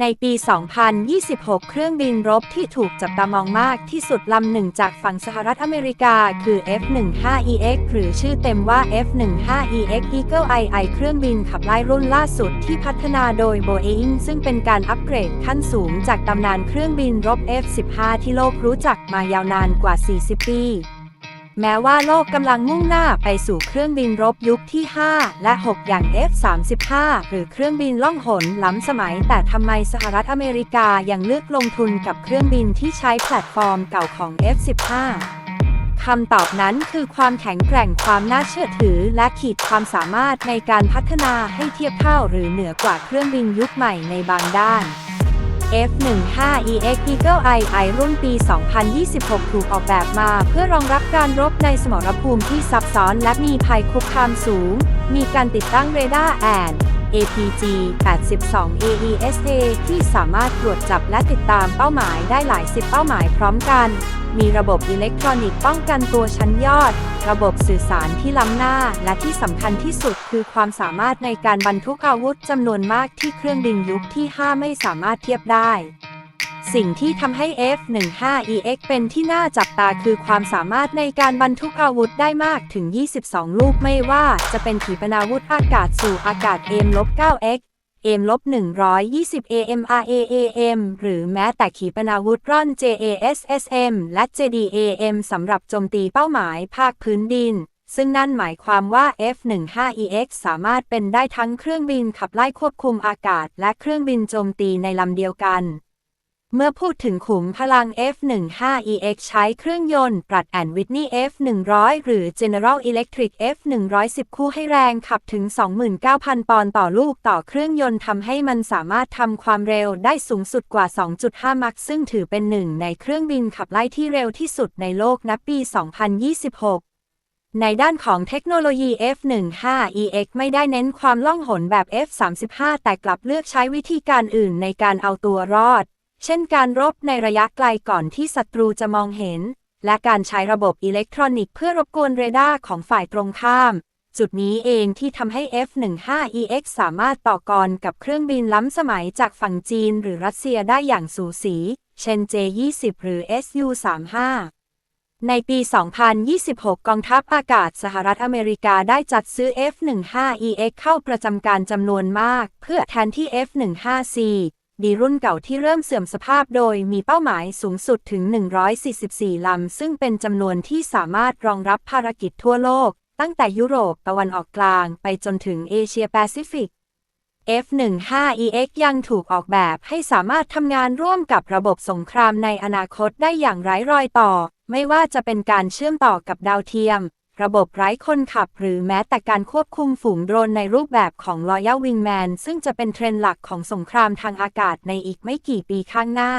ในปี 2026 เครื่องบินรบที่ถูกจับตามองมากที่สุดลำหนึ่งจากฝั่งสหรัฐอเมริกา คือ F-15EX หรือชื่อเต็มว่า F-15EX Eagle II เครื่องบินขับไล่รุ่นล่าสุดที่พัฒนาโดย Boeing ซึ่งเป็นการอัปเกรดขั้นสูงจากตำนานเครื่องบินรบ F-15 ที่โลกรู้จักมายาวนานกว่า 40 ปี แม้ว่าโลกกำลังมุ่งหน้าไปสู่เครื่องบินรบยุคที่ 5 และ 6 อย่าง F-35 หรือเครื่องบินล่องหนล้ำสมัย แต่ทำไมสหรัฐอเมริกายังเลือกลงทุนกับเครื่องบินที่ใช้แพลตฟอร์มเก่าของ F-15 คำตอบนั้นคือความแข็งแกร่งความน่าเชื่อถือ และขีดความสามารถในการพัฒนาให้เทียบเท่าหรือเหนือกว่าเครื่องบินยุคใหม่ในบางด้าน F-15EX Eagle II รุ่นปี 2026 ถูกออกแบบมา เพื่อรองรับการรบในสมรภูมิที่ซับซ้อนและมีภัยคุกคามสูง มีการติดตั้งเรดาร์แอน APG 82 AESA ที่สามารถตรวจจับและติดตามเป้าหมายได้หลายสิบเป้าหมายพร้อมกัน มีระบบอิเล็กทรอนิกส์ป้องกันตัวชั้นยอด ระบบสื่อสารที่ล้ำหน้า และที่สำคัญที่สุดคือความสามารถในการบรรทุกอาวุธจำนวนมากที่เครื่องบินยุคที่ 5 ไม่สามารถเทียบได้ สิ่งที่ทำให้ F-15EX เป็นที่น่าจับตาคือความสามารถในการบรรทุกอาวุธได้มากถึง 22 ลูกไม่ว่าจะเป็นขีปนาวุธอากาศสู่อากาศ M-9X M-120 AMRAAM หรือแม้แต่ขีปนาวุธร่อน JASSM และ JDAM สำหรับโจมตีเป้าหมายภาคพื้นดิน ซึ่งนั่นหมายความว่า F-15EX สามารถเป็นได้ทั้งเครื่องบินขับไล่ควบคุมอากาศ และเครื่องบินโจมตีในลำเดียวกัน เมื่อพูดถึงขุมพลัง F15EX ใช้เครื่องยนต์ปรัดแอนวิทนี F100 หรือ General Electric F110 คู่ให้แรงขับถึง 29,000 ปอนด์ต่อลูกต่อเครื่องยนต์ทำให้มันสามารถทำความเร็วได้สูงสุดกว่า 2.5 มักซึ่งถือเป็นหนึ่งในเครื่องบินขับไล่ที่เร็วที่สุดในโลกนับปี 2026ในด้านของเทคโนโลยี F15EX ไม่ได้เน้นความล่องหนแบบ F35 แต่กลับเลือกใช้วิธีการอื่นในการเอาตัวรอด เช่นการรบในระยะไกลก่อนที่ศัตรูจะมองเห็น และการใช้ระบบอิเล็กทรอนิกส์เพื่อรบกวนเรดาร์ของฝ่ายตรงข้าม จุดนี้เองที่ทำให้ F-15EX สามารถต่อกรกับเครื่องบินล้ำสมัยจากฝั่งจีนหรือรัสเซียได้อย่างสูสี เช่น J-20 หรือ Su-35 ในปี 2026 กองทัพอากาศสหรัฐอเมริกาได้จัดซื้อ F-15EX เข้าประจำการจำนวนมาก เพื่อแทนที่ F-15C ดีรุ่นเก่าที่เริ่มเสื่อมสภาพโดยมีเป้าหมายสูงสุดถึง 144 ลำ ซึ่งเป็นจำนวนที่สามารถรองรับภารกิจทั่วโลก ตั้งแต่ยุโรปตะวันออกกลางไปจนถึงเอเชียแปซิฟิก F15EX ยังถูกออกแบบให้สามารถทำงานร่วมกับระบบสงครามในอนาคตได้อย่างไร้รอยต่อ ไม่ว่าจะเป็นการเชื่อมต่อกับดาวเทียม ระบบไร้คนขับหรือแม้แต่การควบคุมฝูงโดรนในรูปแบบของ Royal Wingman ซึ่งจะเป็นเทรนด์หลักของสงครามทางอากาศในอีกไม่กี่ปีข้างหน้า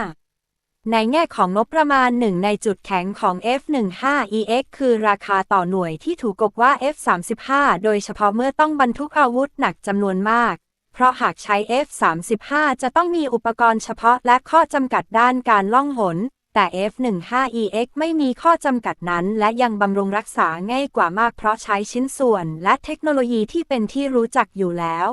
ในแง่ของงบประมาณหนึ่งในจุดแข็งของ F15EX คือราคาต่อหน่วยที่ถูกกว่า F35 โดยเฉพาะเมื่อต้องบรรทุกอาวุธหนักจำนวนมาก เพราะหากใช้ F35 จะต้องมีอุปกรณ์เฉพาะและข้อจำกัดด้านการล่องหน แต่ F15EX ไม่มีข้อจำกัดนั้น และยังบำรุงรักษาง่ายกว่ามากเพราะใช้ชิ้นส่วน และเทคโนโลยีที่เป็นที่รู้จักอยู่แล้ว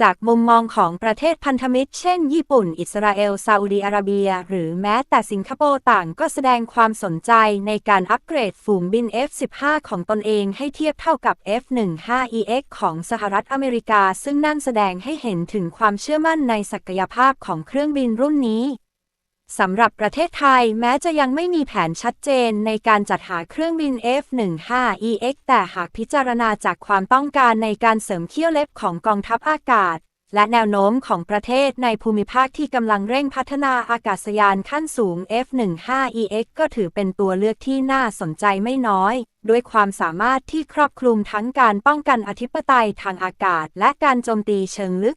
จากมุมมองของประเทศพันธมิตร เช่น ญี่ปุ่น อิสราเอล ซาอุดีอาระเบีย หรือแม้แต่สิงคโปร์ต่างก็แสดงความสนใจในการอัปเกรดฝูงบิน F15 ของตนเองให้เทียบเท่ากับ F15EX ของสหรัฐอเมริกา ซึ่งนั่นแสดงให้เห็นถึงความเชื่อมั่นในศักยภาพของเครื่องบินรุ่นนี้ สำหรับประเทศไทยแม้จะยังไม่มีแผนชัดเจนในการจัดหาเครื่องบิน F-15EX แต่หากพิจารณาจากความต้องการในการเสริมเขี้ยวเล็บของกองทัพอากาศ และแนวโน้มของประเทศในภูมิภาคที่กำลังเร่งพัฒนาอากาศยานขั้นสูง F-15EX ก็ถือเป็นตัวเลือกที่น่าสนใจไม่น้อย ด้วยความสามารถที่ครอบคลุมทั้งการป้องกันอธิปไตยทางอากาศ และการโจมตีเชิงลึก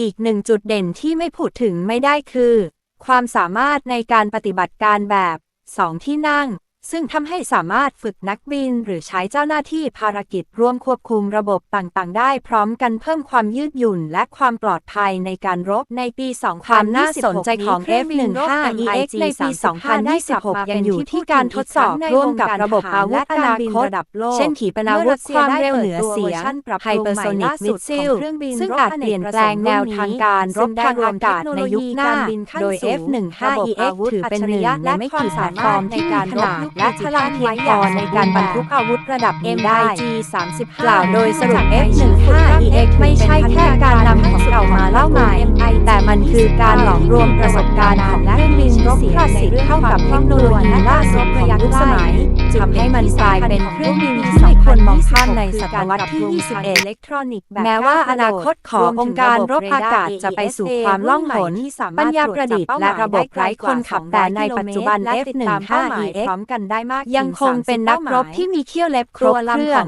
อีกหนึ่งจุดเด่นที่ไม่พูดถึงไม่ได้คือ ความสามารถในการปฏิบัติการแบบ 2 ที่นั่ง ซึ่งทำให้สามารถฝึกนักบิน หรือใช้เจ้าหน้าที่ภารกิจร่วมควบคุมระบบต่างๆ ได้พร้อมกันเพิ่มความยืดหยุ่น และความปลอดภัยในการรบในปี2026ความน่าสนใจของ F-15EX ในปี 2026 ยังอยู่ที่การทดสอบร่วมกับระบบอาวุธอนาคตระดับโลกเช่นขีปนาวุธความเร็วเหนือเสียง Hypersonic Missile ซึ่งอาจเปลี่ยนแปลงแนวทางการรบทางอากาศในยุคหน้า โดย F-15EX ถือเป็นหนึ่งในไม่กี่แพลตฟอร์มในการรบและพลังเพียงพอในการบรรทุกอาวุธระดับ M ได้กล่าวโดยสรุป F-15EX ไม่ใช่แค่การนำของเก่ามาเล่าใหม่ แต่มันคือการหลอมรวมประสบการณ์ของเครื่องบินรบคลาสสิกเข้ากับเทคโนโลยีล่าสุดของยุคสมัยทำให้มันกลายเป็นเครื่องบินที่ไม่ควรมองข้ามในศตวรรษที่ 21แม้ว่าอนาคตขององค์การรบอากาศจะไปสู่ความล่องหนปัญญาประดิษฐ์และระบบไร้คนขับแต่ในปัจจุบัน F-15EX ยังคงเป็นนักรบที่มีเขี้ยวเล็บครบเครื่อง